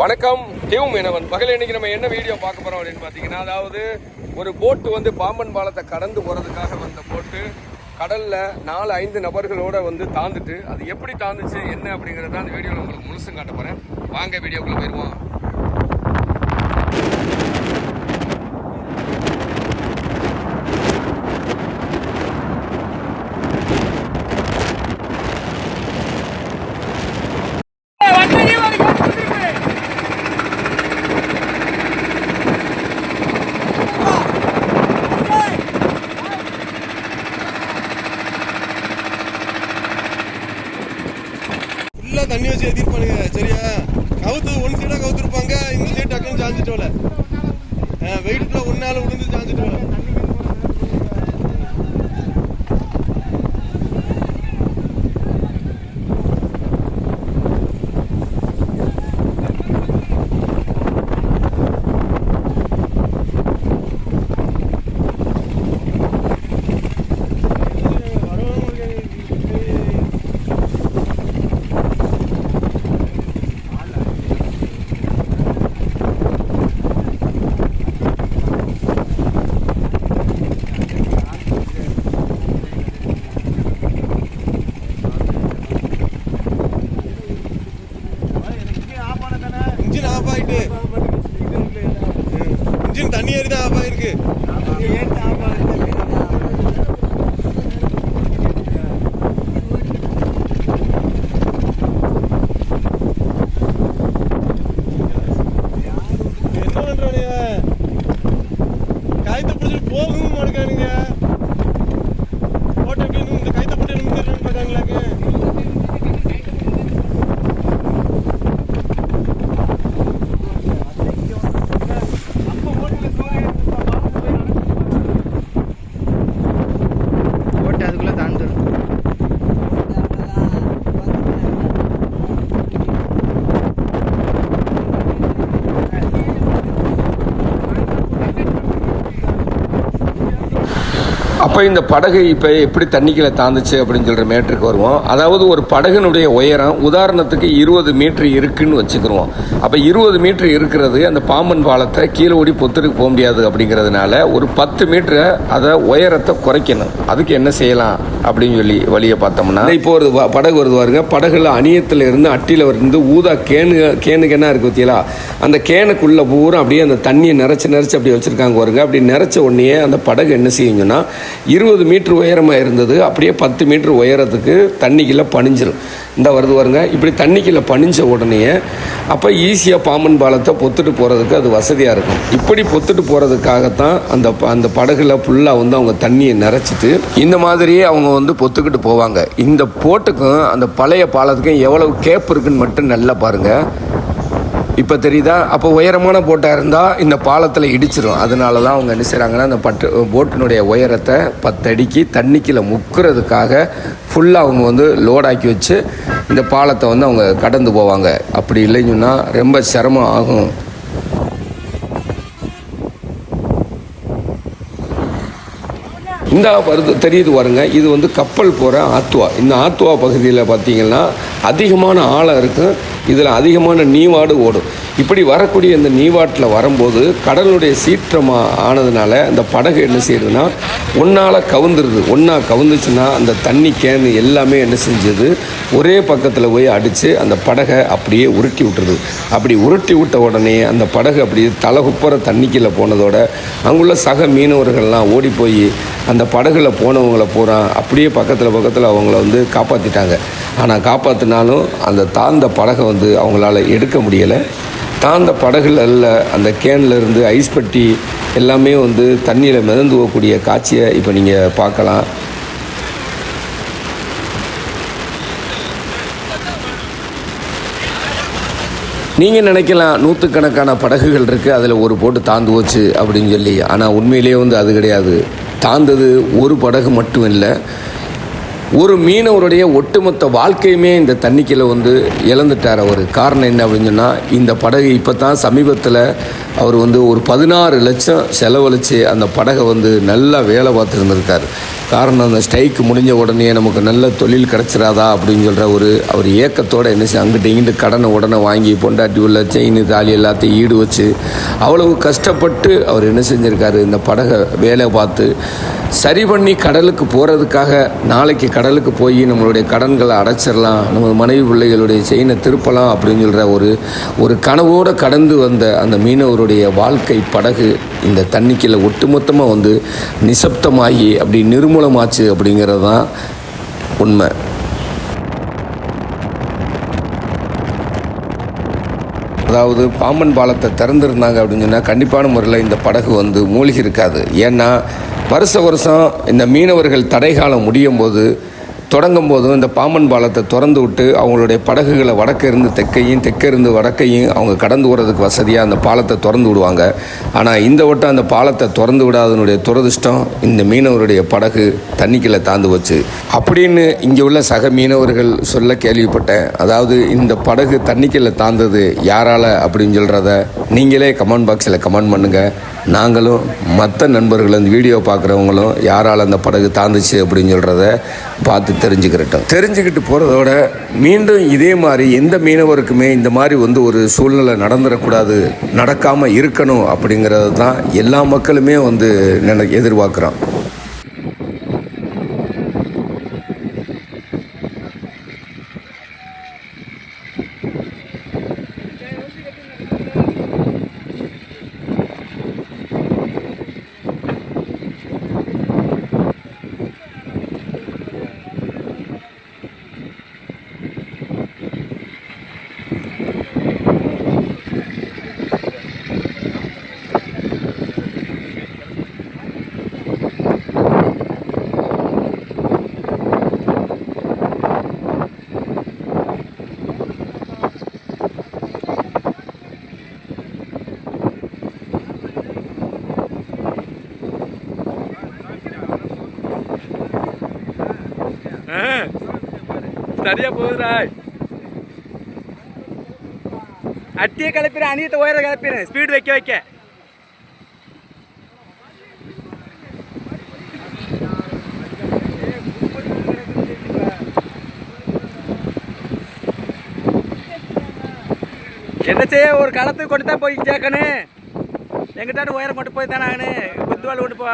வணக்கம். டியூ மேனவன். பகல் இன்னைக்கு நம்ம என்ன வீடியோ பார்க்க போறோம் அப்படின்னு பார்த்தீங்கன்னா அதாவது ஒரு போட்டு வந்து பாம்பன் பாலத்தை கடந்து போறதுக்காக வந்த போட்டு கடல்ல நாலு ஐந்து நபர்களோட வந்து தாந்துட்டு அது எப்படி தாந்துச்சு என்ன அப்படிங்கறத அந்த வீடியோவில் உங்களுக்கு முழுசும் காட்ட போறேன். வாங்க வீடியோக்குள்ள போயிருவோம் ஃபுல்லாக தண்ணி சரியா? கவுத்து ஒன் சைடாக கவுத்துருப்பாங்க இந்த சைடு டக்குன்னு சாஞ்சிட்டு வரல வெயிட்டுக்குள்ள ஒன்னால விழுந்து சாஞ்சிட்டு அப்போ இந்த படகு இப்போ எப்படி தண்ணிக்குள்ளே தாந்துச்சு அப்படின்னு சொல்கிற மேட்ருக்கு வருவோம். அதாவது ஒரு படகுனுடைய உயரம் உதாரணத்துக்கு இருபது மீட்ரு இருக்குன்னு வச்சுக்கிருவோம். அப்போ இருபது மீட்ரு இருக்கிறது அந்த பாம்பன் பாலத்தை கீழே ஓடி பொத்துட்டு போக முடியாது அப்படிங்கிறதுனால ஒரு பத்து மீட்டரை அதை உயரத்தை குறைக்கணும். அதுக்கு என்ன செய்யலாம் அப்படின்னு சொல்லி வழியை பார்த்தோம்னா இப்போ ஒரு படகு வருது பாருங்க. படகுல அணியத்தில் இருந்து அட்டியில் இருந்து ஊதா கேனு கேனு கேனா இருக்கு பார்த்தீங்களா? அந்த கேனுக்குள்ளே பூரா அப்படியே அந்த தண்ணியை நிறச்சி நிறச்சி அப்படி வச்சிருக்காங்க பாருங்க. அப்படி நிறச்ச உடனே அந்த படகு என்ன செய்யுங்கன்னா இருபது மீட்ரு உயரமாக இருந்தது. அப்படியே பத்து மீட்ரு உயரத்துக்கு தண்ணிக்குள்ளே பணிஞ்சிரும். இந்த வருது வருங்க இப்படி தண்ணிக்குள்ளே பணிஞ்ச உடனே அப்போ ஈஸியாக பாம்பன் பாலத்தை பொத்துட்டு போகிறதுக்கு அது வசதியாக இருக்கும். இப்படி பொத்துட்டு போகிறதுக்காகத்தான் அந்த ப- அந்த படகுல ஃபுல்லாக வந்து அவங்க தண்ணியை நிறச்சிட்டு இந்த மாதிரியே அவங்க வந்து பொத்துக்கிட்டு போவாங்க. இந்த போட்டுக்கும் அந்த பழைய பாலத்துக்கும் எவ்வளவு கேப் இருக்குன்னு மட்டும் நல்லா பாருங்கள் இப்போ தெரியுதா? அப்போ உயரமான போட்டாக இருந்தால் இந்த பாலத்தில் இடிச்சிடும் அதனால தான் அவங்க என்ன செய்கிறாங்கன்னா அந்த பட்டு போட்டினுடைய உயரத்தை பத்தடிக்கு தண்ணிக்கில் முக்கிறதுக்காக ஃபுல்லாக அவங்க வந்து லோடாக்கி வச்சு இந்த பாலத்தை வந்து அவங்க கடந்து போவாங்க. அப்படி இல்லைன்னு சொன்னால் ரொம்ப சிரமம் ஆகும். இந்த வருது தெரியுது பாருங்க இது வந்து கப்பல் போகிற ஆத்துவா. இந்த ஆத்துவா பகுதியில் பார்த்தீங்கன்னா அதிகமான ஆழம் இருக்கும் இதில் அதிகமான நீவாடு ஓடும். இப்படி வரக்கூடிய இந்த நீவாட்டில் வரும்போது கடலுடைய சீற்றமாக ஆனதுனால அந்த படகு என்ன செய்யுதுன்னா ஒன்றால் கவுந்துருது. ஒன்றா கவுந்துச்சுன்னா அந்த தண்ணி கேனு எல்லாமே என்ன செஞ்சது? ஒரே பக்கத்தில் போய் அடித்து அந்த படகை அப்படியே உருட்டி விட்டுருது. அப்படி உருட்டி விட்ட உடனே அந்த படகு அப்படியே தலகுப்புற தண்ணிக்குள்ளே போனதோட அங்குள்ள சக மீனவர்கள்லாம் ஓடி போய் அந்த படகுல போனவங்கள பூரா அப்படியே பக்கத்தில் பக்கத்தில் அவங்கள வந்து காப்பாற்றிட்டாங்க ஆனால் காப்பாற்றினாலும் அந்த தாழ்ந்த படகை வந்து அவங்களால எடுக்க முடியலை. தாழ்ந்த படகுல அல்ல அந்த கேன்லேருந்து ஐஸ் பட்டி எல்லாமே வந்து தண்ணியில் மிதந்து போகக்கூடிய காட்சியை இப்போ நீங்கள் பார்க்கலாம். நீங்கள் நினைக்கலாம் நூற்றுக்கணக்கான படகுகள் இருக்குது அதில் ஒரு போட்டு தாந்து போச்சு அப்படின்னு சொல்லி. ஆனால் உண்மையிலேயே வந்து அது கிடையாது. தாந்தது ஒரு படகு மட்டும் இல்லை ஒரு மீனவருடைய ஒட்டுமொத்த வாழ்க்கையுமே இந்த தண்ணிக்கில் வந்து இழந்துட்டார் அவர். காரணம் என்ன அப்படின்னு சொன்னால் இந்த படகு இப்போ தான் சமீபத்தில் அவர் வந்து ஒரு பதினாறு லட்சம் செலவழித்து அந்த படகை வந்து நல்லா வேலை பார்த்துருந்துருக்கார். காரணம் அந்த ஸ்ட்ரைக்கு முடிஞ்ச உடனே நமக்கு நல்ல தொழில் கிடச்சிடாதா அப்படின்னு சொல்கிற ஒரு அவர் ஏக்கத்தோடு என்ன செய்ய அங்கிட்டு இங்கிட்டு கடனை உடனே வாங்கி பொண்டாட்டி உள்ள செயின் தாலி எல்லாத்தையும் ஈடு வச்சு அவ்வளவு கஷ்டப்பட்டு அவர் என்ன செஞ்சுருக்காரு இந்த படகை வேலை பார்த்து சரி பண்ணி கடலுக்கு போகிறதுக்காக நாளைக்கு கடலுக்கு போய் நம்மளுடைய கடன்களை அடைச்சிடலாம் நம்ம மனைவி பிள்ளைகளுடைய செயினை திருப்பலாம் அப்படின்னு சொல்கிற ஒரு ஒரு கனவோடு கடந்து வந்த அந்த மீனவருடைய வாழ்க்கை படகு இந்த தண்ணிக்கில் ஒட்டுமொத்தமாக வந்து நிசப்தமாகி அப்படி நிர்மூலமாச்சு அப்படிங்கிறது தான் உண்மை. அதாவது பாம்பன் பாலத்தை திறந்துருந்தாங்க அப்படின்னு சொன்னால் கண்டிப்பான முறையில் இந்த படகு வந்து மூழ்கி இருக்காது ஏன்னா வருஷ வருஷம் இந்த மீனவர்கள் தடைகாலம் முடியும் போது தொடங்கும் போதும் இந்த பாம்பன் பாலத்தை திறந்து விட்டு அவங்களுடைய படகுகளை வடக்கிருந்து தெற்கையும் தெற்கிருந்து வடக்கையும் அவங்க கடந்து போகிறதுக்கு வசதியாக அந்த பாலத்தை திறந்து விடுவாங்க. ஆனால் இந்த வட்டம் அந்த பாலத்தை திறந்து விடாதனுடைய துரதிர்ஷ்டம் இந்த மீனவருடைய படகு தண்ணிக்குள்ளே தாந்து வச்சு. அப்படின்னு இங்கே உள்ள சக மீனவர்கள் சொல்ல கேள்விப்பட்டேன். அதாவது இந்த படகு தண்ணிக்குள்ளே தாந்தது யாரால அப்படின்னு சொல்கிறத நீங்களே கமெண்ட் பாக்ஸில் கமெண்ட் பண்ணுங்கள் நாங்களும் மற்ற நண்பர்கள் அந்த வீடியோ பார்க்குறவங்களும் யாரால் அந்த படகு தாந்துச்சு அப்படின்னு சொல்கிறத பார்த்து தெரிஞ்சுக்கிறட்டும். தெரிஞ்சுக்கிட்டு போகிறதோட மீண்டும் இதே மாதிரி எந்த மீனவருக்குமே இந்த மாதிரி வந்து ஒரு சூழ்நிலை நடந்துடக்கூடாது நடக்காமல் இருக்கணும் அப்படிங்கிறது தான் எல்லா மக்களுமே வந்து நினை எதிர்பார்க்குறோம். சரியா போகுதுடா. அட்டியை கிளப்பிறேன் அணியத்தை உயர கிளப்பிடு ஸ்பீடு வைக்க வைக்க. என்ன செய்ய ஒரு களத்துக்கு கொண்டு தான் போய் சேர்க்கணும். எங்கிட்ட உயரம் கொண்டு போய் தானே ஆகணும் குத்துவாள் கொண்டு போய்